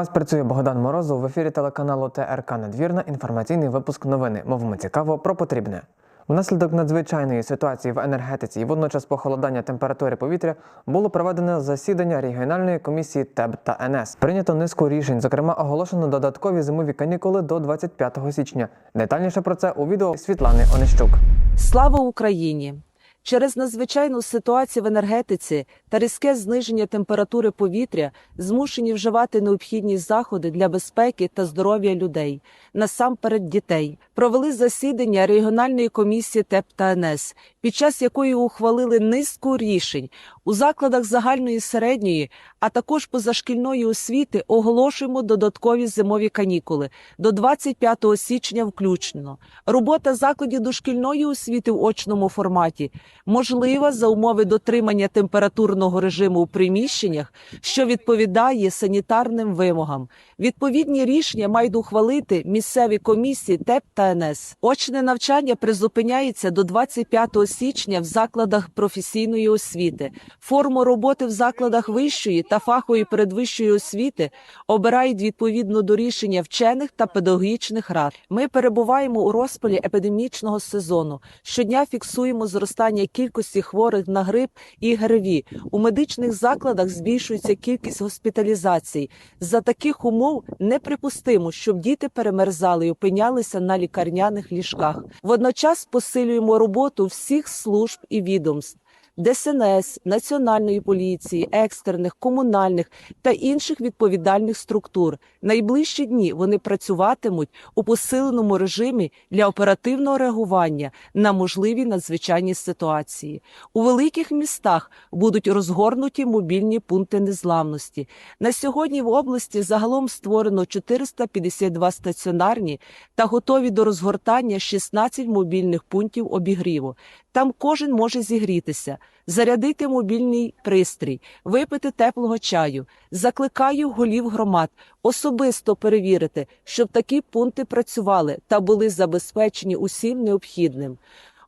Вас працює Богдан Морозов в ефірі телеканалу ТРК Надвірна. Інформаційний випуск новини. Мовимо цікаво про потрібне. Внаслідок надзвичайної ситуації в енергетиці і водночас похолодання температури повітря було проведено засідання регіональної комісії ТЕБ та НС. Прийнято низку рішень. Зокрема, оголошено додаткові зимові канікули до 25 січня. Детальніше про це у відео Світлани Онищук. Слава Україні! Через надзвичайну ситуацію в енергетиці та різке зниження температури повітря змушені вживати необхідні заходи для безпеки та здоров'я людей, насамперед дітей. Провели засідання регіональної комісії ТЕП та НС, під час якої ухвалили низку рішень у закладах загальної середньої, а також позашкільної освіти оголошуємо додаткові зимові канікули до 25 січня включно. Робота закладів дошкільної освіти в очному форматі можлива за умови дотримання температурного режиму у приміщеннях, що відповідає санітарним вимогам. Відповідні рішення мають ухвалити місцеві комісії ТЕП та НС. Очне навчання призупиняється до 25 січня в закладах професійної освіти. Форму роботи в закладах вищої та фахової передвищої освіти обирають відповідно до рішення вчених та педагогічних рад. Ми перебуваємо у розпалі епідемічного сезону. Щодня фіксуємо зростання кількості хворих на грип і ГРВІ. У медичних закладах збільшується кількість госпіталізацій. За таких умов неприпустимо, щоб діти перемерзали і опинялися на лікарняних ліжках. Водночас посилюємо роботу всіх служб і відомств. ДСНС, Національної поліції, екстрених, комунальних та інших відповідальних структур. Найближчі дні вони працюватимуть у посиленому режимі для оперативного реагування на можливі надзвичайні ситуації. У великих містах будуть розгорнуті мобільні пункти незламності. На сьогодні в області загалом створено 452 стаціонарні та готові до розгортання 16 мобільних пунктів обігріву. Там кожен може зігрітися, зарядити мобільний пристрій, випити теплого чаю. Закликаю голів громад особисто перевірити, щоб такі пункти працювали та були забезпечені усім необхідним.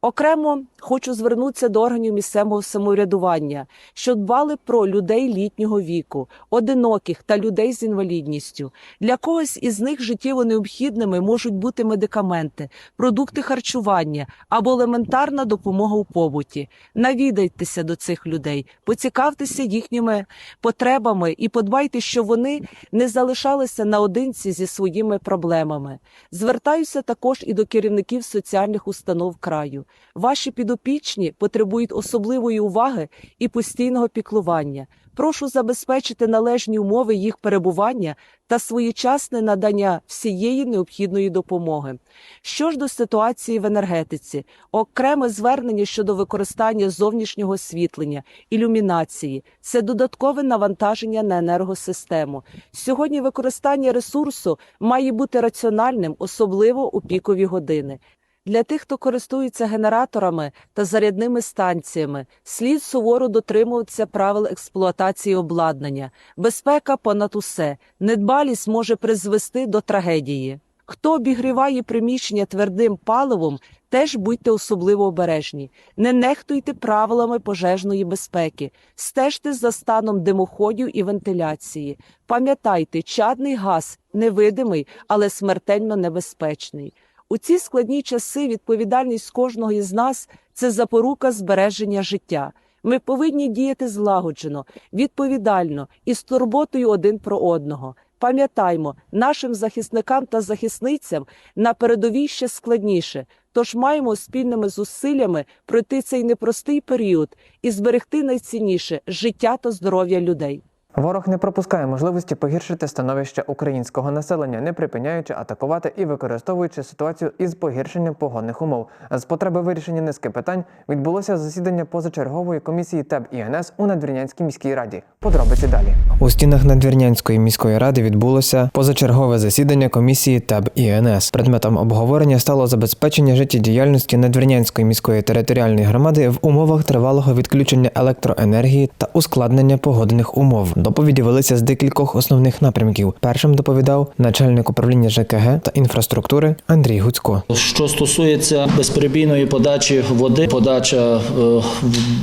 Окремо хочу звернутися до органів місцевого самоврядування, що дбали про людей літнього віку, одиноких та людей з інвалідністю. Для когось із них життєво необхідними можуть бути медикаменти, продукти харчування або елементарна допомога у побуті. Навідайтеся до цих людей, поцікавтеся їхніми потребами і подбайте, щоб вони не залишалися наодинці зі своїми проблемами. Звертаюся також і до керівників соціальних установ краю. Ваші підопічні потребують особливої уваги і постійного піклування. Прошу забезпечити належні умови їх перебування та своєчасне надання всієї необхідної допомоги. Що ж до ситуації в енергетиці, окреме звернення щодо використання зовнішнього освітлення, ілюмінації це додаткове навантаження на енергосистему. Сьогодні використання ресурсу має бути раціональним, особливо у пікові години. Для тих, хто користується генераторами та зарядними станціями, слід суворо дотримуватися правил експлуатації обладнання. Безпека понад усе. Недбалість може призвести до трагедії. Хто обігріває приміщення твердим паливом, теж будьте особливо обережні. Не нехтуйте правилами пожежної безпеки, стежте за станом димоходів і вентиляції. Пам'ятайте, чадний газ невидимий, але смертельно небезпечний. У ці складні часи відповідальність кожного із нас це запорука збереження життя. Ми повинні діяти злагоджено, відповідально і з турботою один про одного. Пам'ятаймо, нашим захисникам та захисницям на передовій ще складніше, тож маємо спільними зусиллями пройти цей непростий період і зберегти найцінніше життя та здоров'я людей. Ворог не пропускає можливості погіршити становище українського населення, не припиняючи атакувати і використовуючи ситуацію із погіршенням погодних умов. З потреби вирішення низки питань відбулося засідання позачергової комісії ТЕБ і НС у Надвірнянській міській раді. Подробиці далі у стінах Надвірнянської міської ради відбулося позачергове засідання комісії ТЕБ і НС. Предметом обговорення стало забезпечення життєдіяльності Надвірнянської міської територіальної громади в умовах тривалого відключення електроенергії та ускладнення погодних умов. Доповіді велися з декількох основних напрямків. Першим доповідав начальник управління ЖКГ та інфраструктури Андрій Гуцько. Що стосується безперебійної подачі води, подача е,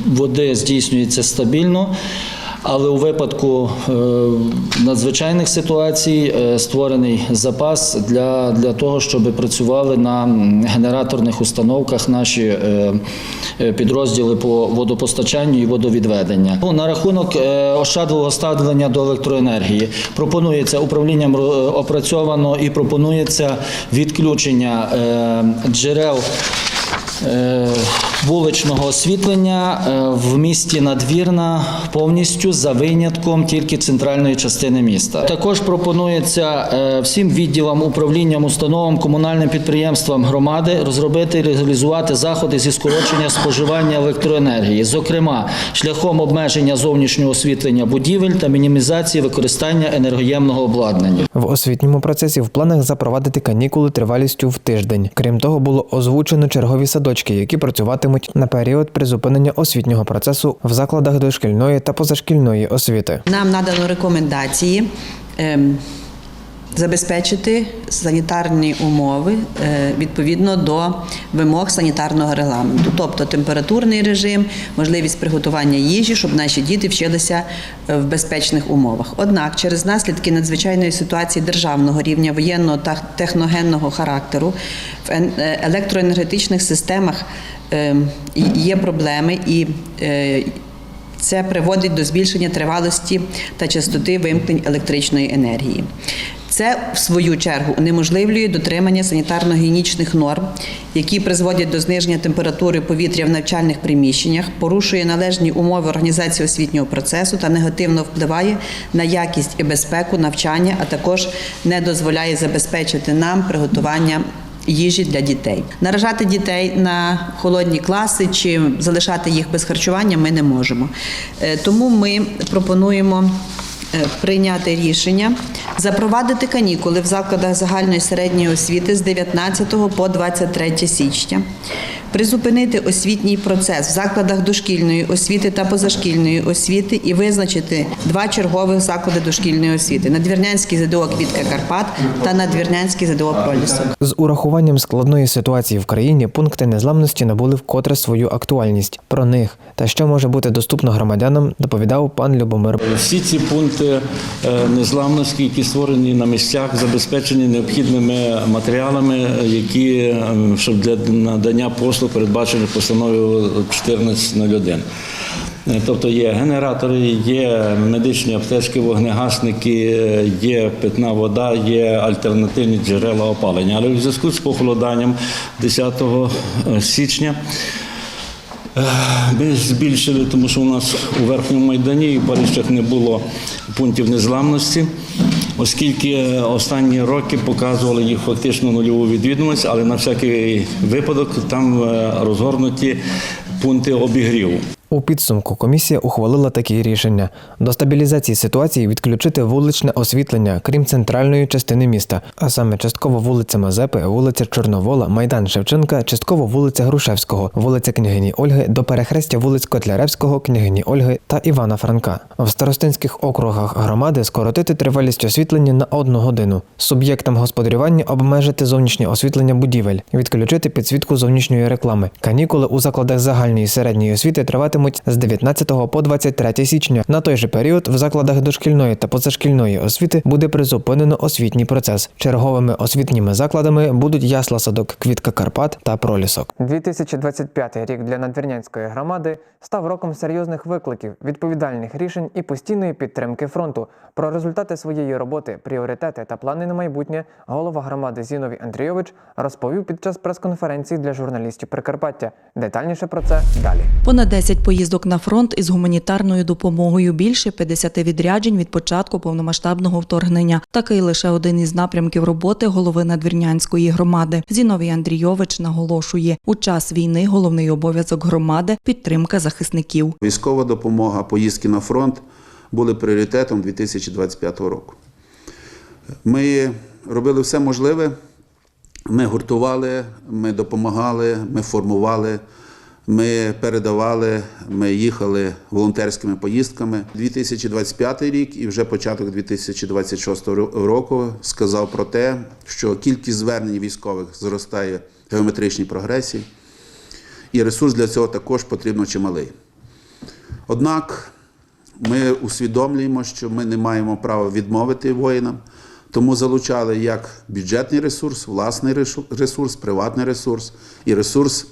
води здійснюється стабільно. Але у випадку е, надзвичайних ситуацій е, створений запас для, для того, щоб працювали на генераторних установках наші е, підрозділи по водопостачанню і водовідведення. Ну, на рахунок ощадливого ставлення до електроенергії пропонується управлінням опрацьовано і пропонується відключення джерел. Вуличного освітлення е, в місті Надвірна повністю за винятком тільки центральної частини міста. Також пропонується е, всім відділам, управлінням, установам, комунальним підприємствам громади розробити і реалізувати заходи зі скорочення споживання електроенергії, зокрема шляхом обмеження зовнішнього освітлення будівель та мінімізації використання енергоємного обладнання. В освітньому процесі в планах запровадити канікули тривалістю в тиждень. Крім того, було озвучено чергові садочки, які працюватимуть на період призупинення освітнього процесу в закладах дошкільної та позашкільної освіти. Нам надано рекомендації ем, забезпечити санітарні умови е, відповідно до вимог санітарного регламенту, тобто температурний режим, можливість приготування їжі, щоб наші діти вчилися е, в безпечних умовах. Однак, через наслідки надзвичайної ситуації державного рівня воєнного та техногенного характеру в е, електроенергетичних системах ем, є проблеми і е, це приводить до збільшення тривалості та частоти вимкнень електричної енергії. Це, в свою чергу, унеможливлює дотримання санітарно-гігієнічних норм, які призводять до зниження температури повітря в навчальних приміщеннях, порушує належні умови організації освітнього процесу та негативно впливає на якість і безпеку навчання, а також не дозволяє забезпечити нам приготування їжі для дітей. Наражати дітей на холодні класи чи залишати їх без харчування ми не можемо. Е, Тому ми пропонуємо е, прийняти рішення запровадити канікули в закладах загальної середньої освіти з 19 по 23 січня. Призупинити освітній процес в закладах дошкільної освіти та позашкільної освіти і визначити два чергових заклади дошкільної освіти: Надвірнянський ЗДО Квітка Карпат та Надвірнянський ЗДО Пролісок. З урахуванням складної ситуації в країні пункти незламності набули вкотре свою актуальність. Про них та що може бути доступно громадянам, доповідав пан Любомир. Всі ці пункти е, незламності, які створені на місцях, забезпечені необхідними матеріалами, які е, щоб для надання послуг передбачені постановою 1401. Е, Тобто є генератори, є медичні аптечки, вогнегасники, е, є питна вода, є альтернативні джерела опалення. Але в зв'язку з похолоданням 10 січня ми збільшили, тому що у нас у верхньому майдані і в Парижах не було пунктів незламності, оскільки останні роки показували їх фактично нульову відвідуваність, але на всякий випадок там е, розгорнуті пункти обігріву. У підсумку комісія ухвалила такі рішення: до стабілізації ситуації відключити вуличне освітлення, крім центральної частини міста, а саме частково вулиця Мазепи, вулиця Чорновола, Майдан Шевченка, частково вулиця Грушевського, вулиця княгині Ольги до перехрестя вулиць Котляревського, княгині Ольги та Івана Франка. В старостинських округах громади скоротити тривалість освітлення на одну годину. Суб'єктам господарювання обмежити зовнішнє освітлення будівель, відключити підсвітку зовнішньої реклами. Канікули у закладах загальної і середньої освіти триватимуть з 19 по 23 січня. На той же період в закладах дошкільної та позашкільної освіти буде призупинено освітній процес. Черговими освітніми закладами будуть ясла садок Квітка Карпат та Пролісок. 2025 рік для надвірнянської громади став роком серйозних викликів, відповідальних рішень і постійної підтримки фронту. Про результати своєї роботи, пріоритети та плани на майбутнє голова громади Зіновій Андрійович розповів під час прес-конференції для журналістів Прикарпаття. Детальніше про це далі. Понад 10 поїздок на фронт із гуманітарною допомогою, більше 50 відряджень від початку повномасштабного вторгнення. Такий лише один із напрямків роботи голови Надвірнянської громади. Зіновій Андрійович наголошує, у час війни головний обов'язок громади підтримка захисників. Військова допомога, поїздки на фронт були пріоритетом 2025 року. Ми робили все можливе. Ми гуртували, ми допомагали, ми формували, ми передавали, ми їхали волонтерськими поїздками. 2025 рік і вже початок 2026 року сказав про те, що кількість звернень військових зростає в геометричній прогресії, і ресурс для цього також потрібно чималий. Однак Ми усвідомлюємо, що ми не маємо права відмовити воїнам, тому залучали як бюджетний ресурс, власний ресурс, приватний ресурс і ресурс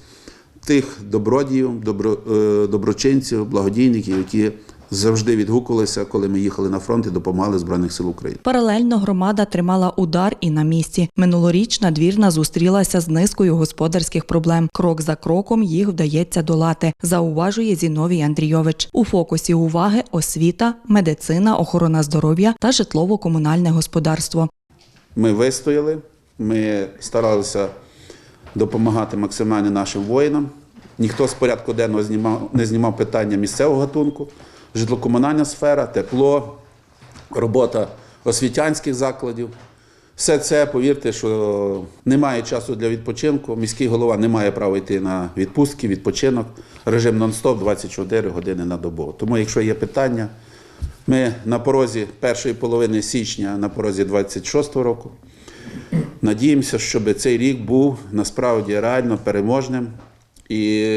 тих добродіїв, добро, е, доброчинців, благодійників, які завжди відгукувалися, коли ми їхали на фронт і допомагали Збройних сил України. Паралельно громада тримала удар і на місці. Минулоріч надвірна зустрілася з низкою господарських проблем. Крок за кроком їх вдається долати. Зауважує Зіновій Андрійович. У фокусі уваги освіта, медицина, охорона здоров'я та житлово-комунальне господарство. Ми вистояли, ми старалися допомагати максимально нашим воїнам. Ніхто з порядку денного знімав, не знімав питання місцевого гатунку, житлокомунальна сфера, тепло, робота освітянських закладів. Все це, повірте, що немає часу для відпочинку. Міський голова не має права йти на відпустки, відпочинок, режим нон-стоп 24 години на добу. Тому, якщо є питання, ми на порозі першої половини січня, на порозі 26-го року. Надіємося, щоб цей рік був насправді реально переможним, і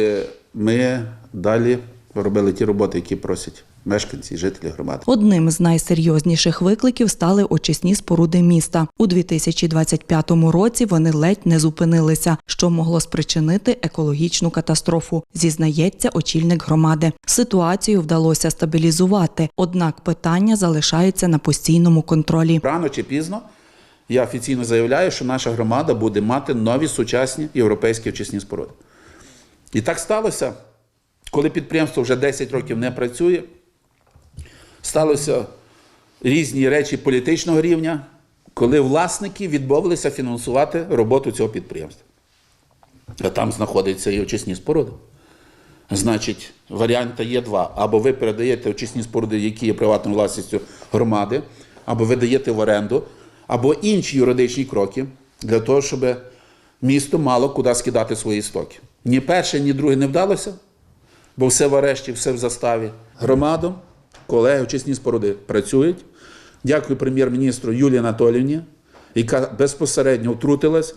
ми далі робили ті роботи, які просять мешканці жителі громади. Одним з найсерйозніших викликів стали очисні споруди міста. У 2025 році вони ледь не зупинилися, що могло спричинити екологічну катастрофу. Зізнається очільник громади. Ситуацію вдалося стабілізувати, однак питання залишаються на постійному контролі. Рано чи пізно я офіційно заявляю, що наша громада буде мати нові сучасні європейські очисні споруди. І так сталося, коли підприємство вже 10 років не працює, сталося різні речі політичного рівня, коли власники відмовилися фінансувати роботу цього підприємства. А там знаходяться і очисні споруди. Значить, варіанти є два. Або ви передаєте очисні споруди, які є приватною власністю громади, або ви даєте в оренду, або інші юридичні кроки для того, щоб місто мало куди скидати свої стоки. Ні перше, ні друге не вдалося, бо все в арешті, все в заставі. Громадом, колеги, очисні споруди працюють. Дякую прем'єр-міністру Юлії Анатоліївні, яка безпосередньо втрутилась.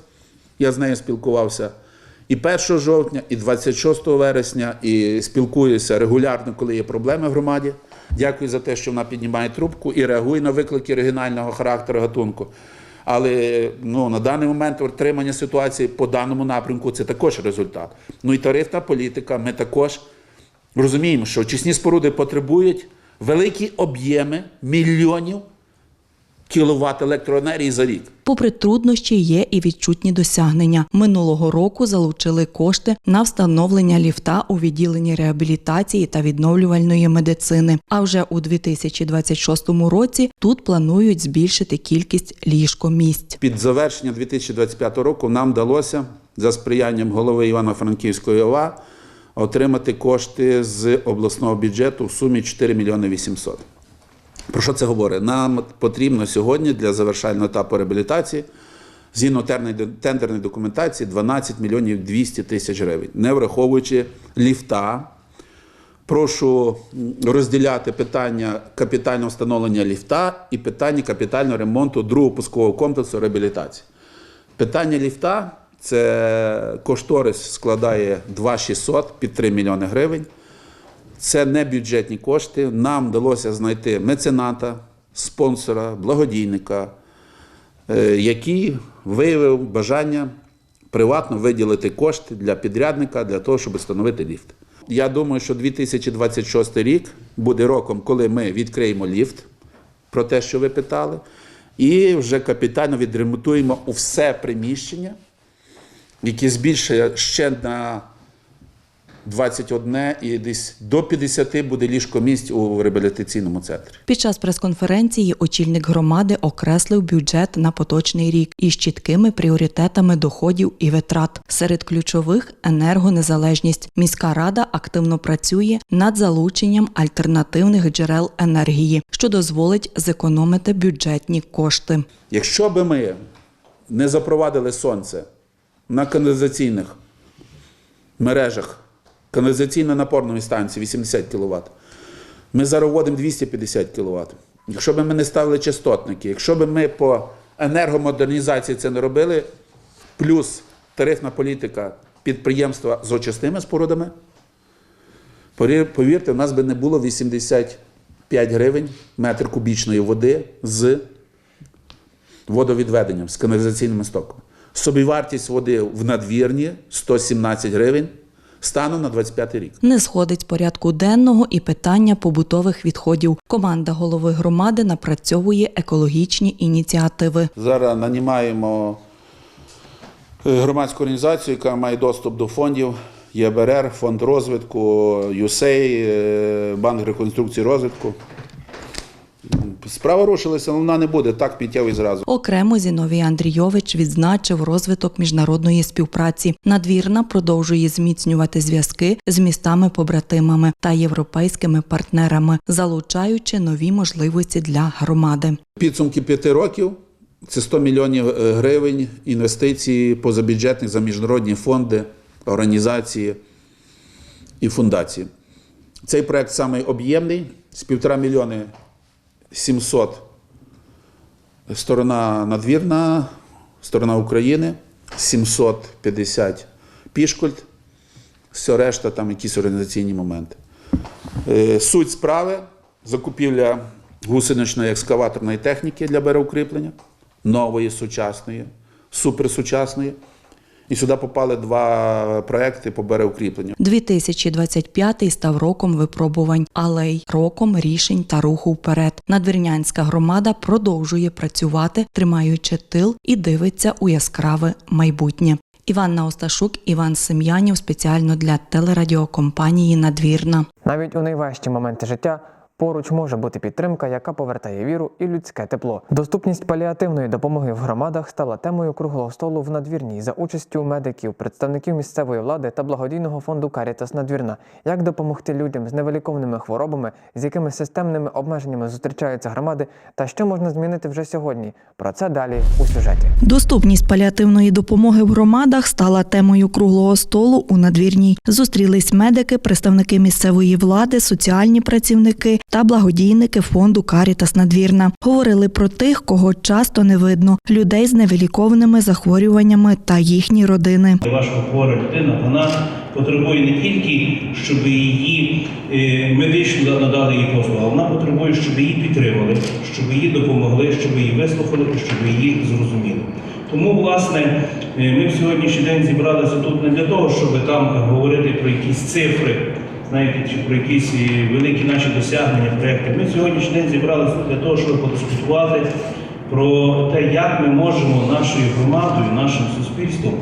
Я з нею спілкувався і 1 жовтня, і 26 вересня, і спілкуюся регулярно, коли є проблеми в громаді. Дякую за те, що вона піднімає трубку і реагує на виклики регіонального характеру гатунку. Але ну, на даний момент отримання ситуації по даному напрямку це також результат. Ну і тарифна політика. Ми також розуміємо, що очисні споруди потребують великі об'єми мільйонів кіловат електроенергії за рік. Попри труднощі, є і відчутні досягнення. Минулого року залучили кошти на встановлення ліфта у відділенні реабілітації та відновлювальної медицини. А вже у 2026 році тут планують збільшити кількість ліжкомісць. Під завершення 2025 року нам вдалося за сприянням голови Івано-Франківської ОВА отримати кошти з обласного бюджету в сумі 4 мільйони 800. Про що це говорить? Нам потрібно сьогодні для завершального етапу реабілітації згідно тендерної документації 12 мільйонів 200 тисяч гривень, не враховуючи ліфта. Прошу розділяти питання капітального встановлення ліфта і питання капітального ремонту другого пускового комплексу реабілітації. Питання ліфта це кошторис складає 2600 під 3 мільйони гривень. Це не бюджетні кошти. Нам вдалося знайти мецената, спонсора, благодійника, е, який виявив бажання приватно виділити кошти для підрядника для того, щоб встановити ліфт. Я думаю, що 2026 рік буде роком, коли ми відкриємо ліфт, про те, що ви питали, і вже капітально відремонтуємо все приміщення, яке збільшує ще на 21 і десь до 50 буде ліжкомісць у реабілітаційному центрі. Під час прес-конференції очільник громади окреслив бюджет на поточний рік із чіткими пріоритетами доходів і витрат. Серед ключових енергонезалежність. Міська рада активно працює над залученням альтернативних джерел енергії, що дозволить зекономити бюджетні кошти. Якщо би ми не запровадили сонце на каналізаційних мережах, каналізаційно-напорної станції 80 кВт, ми зараз вводимо 250 кВт. Якщо б ми не ставили частотники, якщо б ми по енергомодернізації це не робили, плюс тарифна політика підприємства з очисними спорудами, Повірте, у нас би не було 85 гривень метр кубічної води з водовідведенням, з каналізаційним стоком. Собівартість води в надвірні 117 гривень станом на 25 рік. Не сходить з порядку денного і питання побутових відходів. Команда голови громади напрацьовує екологічні ініціативи. Зараз нанімаємо е, громадську організацію, яка має доступ до фондів ЄБРР, фонд розвитку, ЮСЕЙ, е, Банк реконструкції розвитку. Справа рушилася, але вона не буде так миттєво і зразу. Окремо Зіновій Андрійович відзначив розвиток міжнародної співпраці. Надвірна продовжує зміцнювати зв'язки з містами-побратимами та європейськими партнерами, залучаючи нові можливості для громади. Підсумки п'яти років це 100 мільйонів е, гривень інвестицій позабюджетних за міжнародні фонди, організації і фундації. Цей проект самий об'ємний з півтора мільйони 700 сторона надвірна, сторона України, 750 пішкольт, все решта там якісь організаційні моменти. Е, Суть справи закупівля гусеничної екскаваторної техніки для береукріплення, нової, сучасної, суперсучасної. І сюди попали два проекти по береукріпленню. 2025 став роком випробувань, але й роком рішень та руху вперед. Надвірнянська громада продовжує працювати, тримаючи тил і дивиться у яскраве майбутнє. Іванна Осташук, Іван Сем'янів спеціально для телерадіокомпанії Надвірна. Навіть у найважчі моменти життя поруч може бути підтримка, яка повертає віру і людське тепло. Доступність паліативної допомоги в громадах стала темою круглого столу в надвірній за участю медиків, представників місцевої влади та благодійного фонду Карітас Надвірна. Як допомогти людям з невиліковними хворобами, з якими системними обмеженнями зустрічаються громади, та що можна змінити вже сьогодні? Про це далі у сюжеті. Доступність паліативної допомоги в громадах стала темою круглого столу у надвірній. Зустрілись медики, представники місцевої влади, соціальні працівники та благодійники фонду Карітас Надвірна. Говорили про тих, кого часто не видно людей з невиліковними захворюваннями та їхні родини. Важкохвора людина, вона потребує не тільки, щоб її е, медично надали їй послугу, вона потребує, щоб її підтримали, щоб її допомогли, щоб її вислухали щоб її зрозуміли. Тому, власне, е, ми в сьогоднішній день зібралися тут не для того, щоб там говорити про якісь цифри, знаєте, чи про якісь е, великі наші досягнення, проекти. Ми сьогоднішній день зібралися для того, щоб подискутувати про те, як ми можемо нашою громадою, нашим суспільством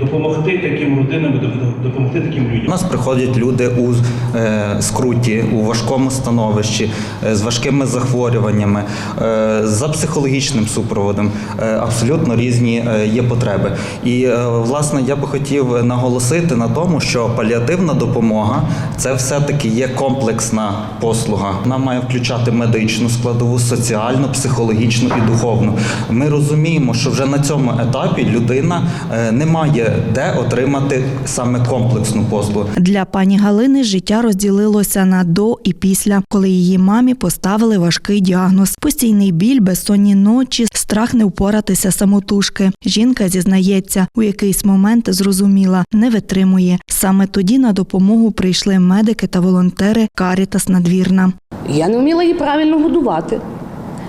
допомогти таким родинам, допомогти таким людям. У нас приходять люди у е, скруті, у важкому становищі, е, з важкими захворюваннями, е, за психологічним супроводом. Е, абсолютно різні е, є потреби. І е, власне я би хотів наголосити на тому, що паліативна допомога це все-таки є комплексна послуга. Вона має включати медичну складову, соціальну, психологічну і духовну. Ми розуміємо, що вже на цьому етапі людина е, не має де отримати саме комплексну послугу. Для пані Галини життя розділилося на до і після, коли її мамі поставили важкий діагноз: постійний біль, безсонні ночі, страх не впоратися самотужки. Жінка зізнається, у якийсь момент зрозуміла, не витримує. Саме тоді на допомогу прийшли медики та волонтери Карітас Надвірна. Я не вміла її правильно годувати.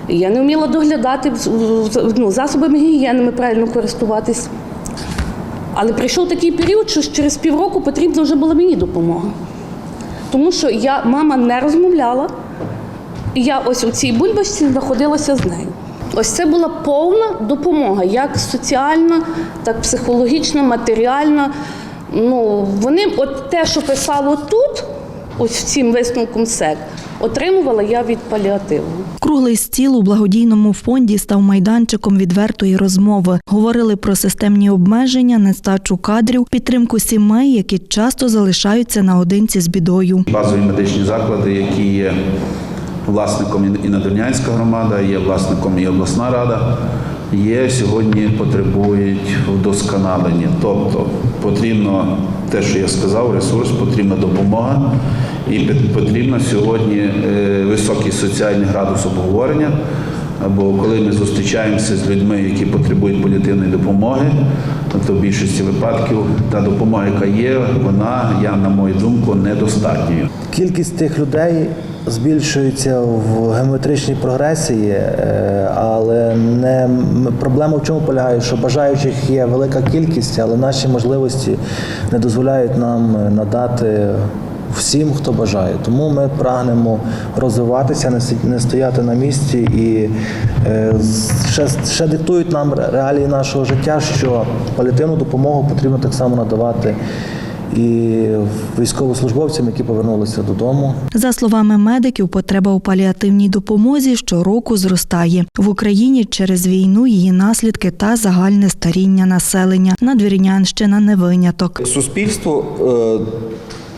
Я не вміла доглядати ну, засобами гігієни правильно користуватись. Але прийшов такий період, що через півроку потрібна вже була мені допомога. Тому що я, мама не розмовляла, і я ось у цій бульбашці знаходилася з нею. Ось це була повна допомога, як соціальна, так психологічна, матеріальна. Ну, вони от те, що писало тут, ось в цим висновком СЕК, отримувала я від паліативу. Круглий стіл у благодійному фонді став майданчиком відвертої розмови. Говорили про системні обмеження, нестачу кадрів, підтримку сімей, які часто залишаються наодинці з бідою. Базові медичні заклади, які є власником і Надвірнянська громада, є власником і обласна рада, є сьогодні потребують вдосконалення. Тобто потрібно те, що я сказав, ресурс, потрібна допомога, і потрібно сьогодні е, високий соціальний градус обговорення. Бо коли ми зустрічаємося з людьми, які потребують паліативної допомоги, то в більшості випадків та допомога, яка є, вона, я на мою думку, недостатньою. Кількість тих людей, збільшується в геометричній прогресії, е, але не проблема в чому полягає, що бажаючих є велика кількість, але наші можливості не дозволяють нам надати всім, хто бажає. Тому ми прагнемо розвиватися, не си- не стояти на місці і е, ще, ще диктують нам реалії нашого життя, що паліативну допомогу потрібно так само надавати і військовослужбовцям, які повернулися додому. За словами медиків, потреба у паліативній допомозі щороку зростає в Україні через війну, її наслідки та загальне старіння населення. Надвірнянщина не виняток. Суспільство е,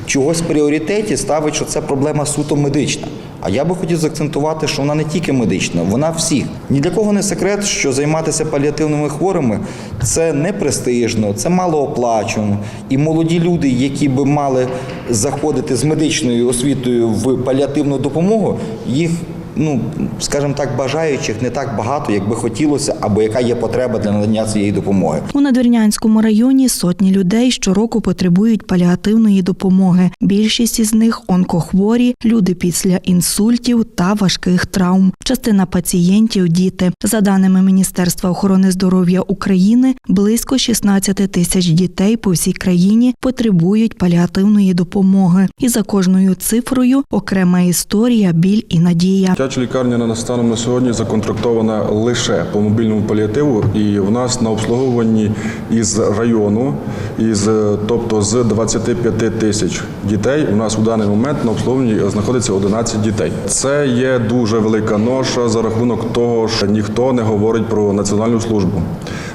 чогось в пріоритеті ставить, що це проблема суто медична. А я би хотів заакцентувати, що вона не тільки медична, вона всіх. Ні для кого не секрет, що займатися паліативними хворими це не престижно, це малооплачувано. І молоді люди, які би мали заходити з медичною освітою в паліативну допомогу, їх, ну скажімо так, бажаючих не так багато, як би хотілося, або яка є потреба для надання цієї допомоги. У Надвірнянському районі сотні людей щороку потребують паліативної допомоги. Більшість із них онкохворі, люди після інсультів та важких травм. Частина пацієнтів діти. За даними Міністерства охорони здоров'я України, близько 16 тисяч дітей по всій країні потребують паліативної допомоги. І за кожною цифрою окрема історія, біль і надія. Дитяча лікарня на станом на сьогодні законтрактована лише по мобільному паліативу, і в нас на обслуговуванні із району, із е, тобто з 25 тисяч дітей. У нас у даний момент на обслуговуванні знаходиться 11 дітей. Це є дуже велика ноша за рахунок того, що ніхто не говорить про національну службу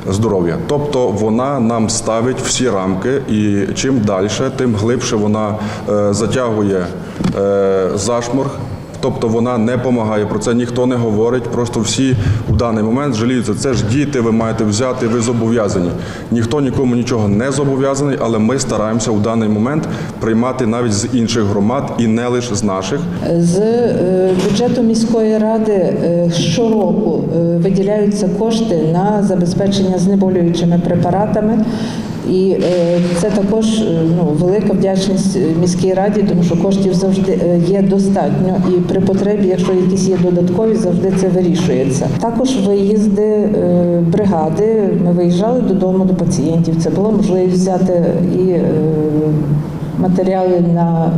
здоров'я. Тобто вона нам ставить всі рамки, і чим далі, тим глибше вона е, затягує е, зашморг. Тобто вона не допомагає, про це ніхто не говорить. Просто всі в даний момент жаліються. Це ж діти, ви маєте взяти, ви зобов'язані. Ніхто нікому нічого не зобов'язаний, але ми стараємося в даний момент приймати навіть з інших громад і не лише з наших. З е, бюджету міської ради е, щороку е, виділяються кошти на забезпечення знеболюючими препаратами. І е, це також е, ну, велика вдячність е, міській раді, тому що коштів завжди є достатньо, і при потребі, якщо якісь є додаткові, завжди це вирішується. Також виїзди бригади. Ми виїжджали додому до пацієнтів. Це було можливість взяти і матеріали на,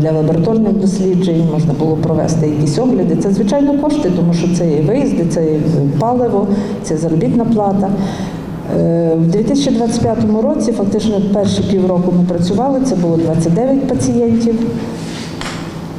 для лабораторних досліджень, можна було провести якісь огляди. Це звичайно кошти, тому що це і виїзди, це і паливо, це заробітна плата. Е, В 2025 році, фактично перші півроку ми працювали, це було 29 пацієнтів.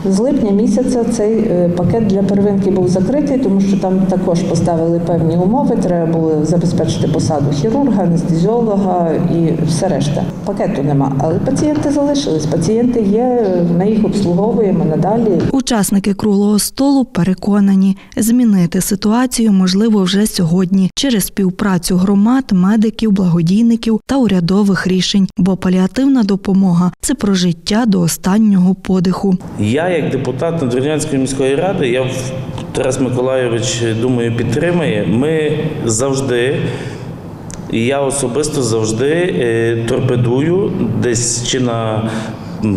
З липня місяця цей е, пакет для первинки був закритий, тому що там також поставили певні умови. Треба було забезпечити посаду хірурга, анестезіолога і все решта. Пакету нема, але пацієнти залишились. Пацієнти є, ми їх обслуговуємо надалі. Учасники круглого столу переконані, змінити ситуацію можливо вже сьогодні через співпрацю громад, медиків, благодійників та урядових рішень, бо паліативна допомога це про життя до останнього подиху. Я, як депутат Надвірнянської міської ради, я Тарас Миколайович, думаю, підтримає. Ми завжди, і я особисто завжди е, торпедую десь чи на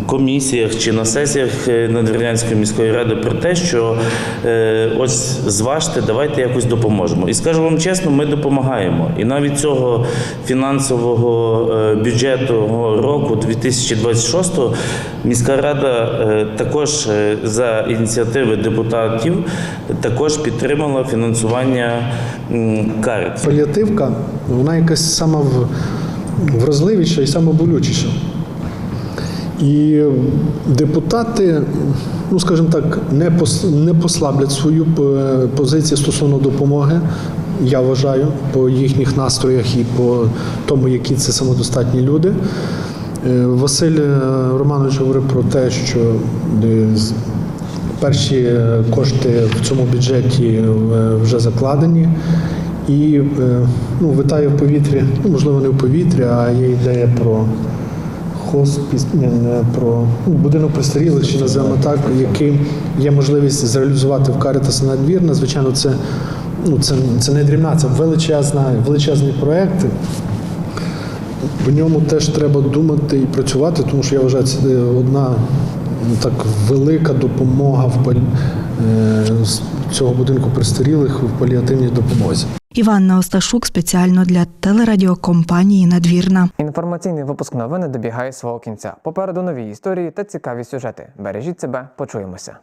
комісіях, чи на сесіях е, Надвірнянської міської ради про те, що е, ось зважте, давайте якось допоможемо. І скажу вам чесно, ми допомагаємо. І навіть цього фінансового е, бюджету року 2026 міська рада також за ініціативи депутатів також підтримала фінансування м, карит. Паліативка, вона якась сама вразливіша і сама болючіша. І депутати, ну скажімо так, не пос- послаблять свою е, позицію стосовно допомоги. Я вважаю, по їхніх настроях і по тому, які це самодостатні люди. Е, Василь е, Романович говорив про те, що перші кошти в цьому бюджеті вже закладені. І ну, витає в повітрі, ну можливо, не в повітрі, а є ідея про не про ну, будинок престарілих, чи називаємо так, який є можливість зреалізувати в Карітас на двір. Звичайно, це, ну, це, це не дрібна, це величезна, величезний проєкт. В ньому теж треба думати і працювати, тому що я вважаю, це одна ну, так велика допомога в е, цього будинку престарілих в паліативній допомозі. Іванна Осташук спеціально для телерадіокомпанії Надвірна. Інформаційний випуск новини добігає свого кінця. Попереду нові історії та цікаві сюжети. Бережіть себе, почуємося.